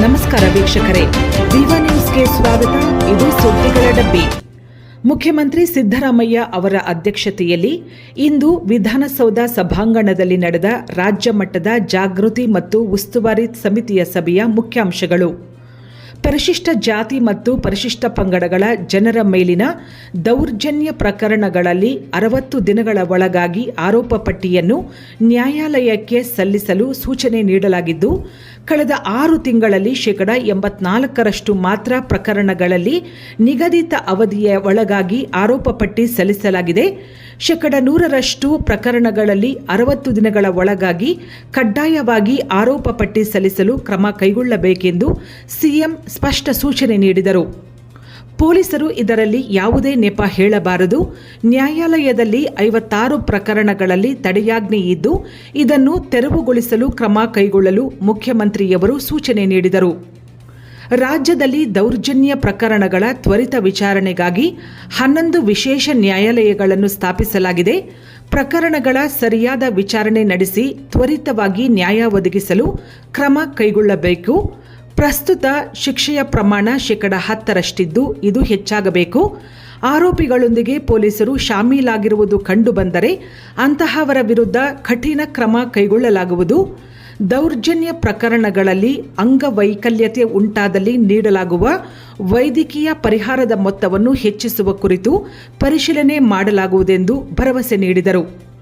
ನಮಸ್ಕಾರ ವೀಕ್ಷಕರೇ. ವಿವಾ ನ್ಯೂಸ್ಗೆ ಸ್ವಾಗತ. ಇದು ಸುದ್ದಿಗಳ ಡಬ್ಬಿ. ಮುಖ್ಯಮಂತ್ರಿ ಸಿದ್ದರಾಮಯ್ಯ ಅವರ ಅಧ್ಯಕ್ಷತೆಯಲ್ಲಿ ಇಂದು ವಿಧಾನಸೌಧ ಸಭಾಂಗಣದಲ್ಲಿ ನಡೆದ ರಾಜ್ಯ ಮಟ್ಟದ ಜಾಗೃತಿ ಮತ್ತು ಉಸ್ತುವಾರಿ ಸಮಿತಿಯ ಸಭೆಯ ಮುಖ್ಯಾಂಶಗಳು. ಪರಿಶಿಷ್ಟ ಜಾತಿ ಮತ್ತು ಪರಿಶಿಷ್ಟ ಪಂಗಡಗಳ ಜನರ ಮೇಲಿನ ದೌರ್ಜನ್ಯ ಪ್ರಕರಣಗಳಲ್ಲಿ ಅರವತ್ತು ದಿನಗಳ ಒಳಗಾಗಿ ಆರೋಪ ಪಟ್ಟಿಯನ್ನು ನ್ಯಾಯಾಲಯಕ್ಕೆ ಸಲ್ಲಿಸಲು ಸೂಚನೆ ನೀಡಲಾಗಿದ್ದು, ಕಳೆದ ಆರು ತಿಂಗಳಲ್ಲಿ ಶೇಕಡ ಎಂಬತ್ನಾಲ್ಕರಷ್ಟು ಮಾತ್ರ ಪ್ರಕರಣಗಳಲ್ಲಿ ನಿಗದಿತ ಅವಧಿಯ ಒಳಗಾಗಿ ಆರೋಪ ಪಟ್ಟಿ ಸಲ್ಲಿಸಲಾಗಿದೆ. ಶೇಕಡ ನೂರರಷ್ಟು ಪ್ರಕರಣಗಳಲ್ಲಿ ಅರವತ್ತು ದಿನಗಳ ಒಳಗಾಗಿ ಕಡ್ಡಾಯವಾಗಿ ಆರೋಪ ಪಟ್ಟಿ ಸಲ್ಲಿಸಲು ಕ್ರಮ ಕೈಗೊಳ್ಳಬೇಕೆಂದು ಸಿಎಂ ಸ್ಪಷ್ಟ ಸೂಚನೆ ನೀಡಿದರು. ಪೊಲೀಸರು ಇದರಲ್ಲಿ ಯಾವುದೇ ನೆಪ ಹೇಳಬಾರದು. ನ್ಯಾಯಾಲಯದಲ್ಲಿ ಐವತ್ತಾರು ಪ್ರಕರಣಗಳಲ್ಲಿ ತಡೆಯಾಜ್ಞೆ ಇದ್ದು, ಇದನ್ನು ತೆರವುಗೊಳಿಸಲು ಕ್ರಮ ಕೈಗೊಳ್ಳಲು ಮುಖ್ಯಮಂತ್ರಿಯವರು ಸೂಚನೆ ನೀಡಿದರು. ರಾಜ್ಯದಲ್ಲಿ ದೌರ್ಜನ್ಯ ಪ್ರಕರಣಗಳ ತ್ವರಿತ ವಿಚಾರಣೆಗಾಗಿ ಹನ್ನೊಂದು ವಿಶೇಷ ನ್ಯಾಯಾಲಯಗಳನ್ನು ಸ್ಥಾಪಿಸಲಾಗಿದೆ. ಪ್ರಕರಣಗಳ ಸರಿಯಾದ ವಿಚಾರಣೆ ನಡೆಸಿ ತ್ವರಿತವಾಗಿ ನ್ಯಾಯ ಒದಗಿಸಲು ಕ್ರಮ ಕೈಗೊಳ್ಳಬೇಕು. ಪ್ರಸ್ತುತ ಶಿಕ್ಷೆಯ ಪ್ರಮಾಣ ಶೇಕಡ ಹತ್ತರಷ್ಟಿದ್ದು ಇದು ಹೆಚ್ಚಾಗಬೇಕು. ಆರೋಪಿಗಳೊಂದಿಗೆ ಪೊಲೀಸರು ಶಾಮೀಲಾಗಿರುವುದು ಕಂಡುಬಂದರೆ ಅಂತಹವರ ವಿರುದ್ಧ ಕಠಿಣ ಕ್ರಮ ಕೈಗೊಳ್ಳಲಾಗುವುದು. ದೌರ್ಜನ್ಯ ಪ್ರಕರಣಗಳಲ್ಲಿ ಅಂಗವೈಕಲ್ಯತೆ ಉಂಟಾದಲ್ಲಿ ನೀಡಲಾಗುವ ವೈದ್ಯಕೀಯ ಪರಿಹಾರದ ಮೊತ್ತವನ್ನು ಹೆಚ್ಚಿಸುವ ಕುರಿತು ಪರಿಶೀಲನೆ ಮಾಡಲಾಗುವುದೆಂದು ಭರವಸೆ ನೀಡಿದರು.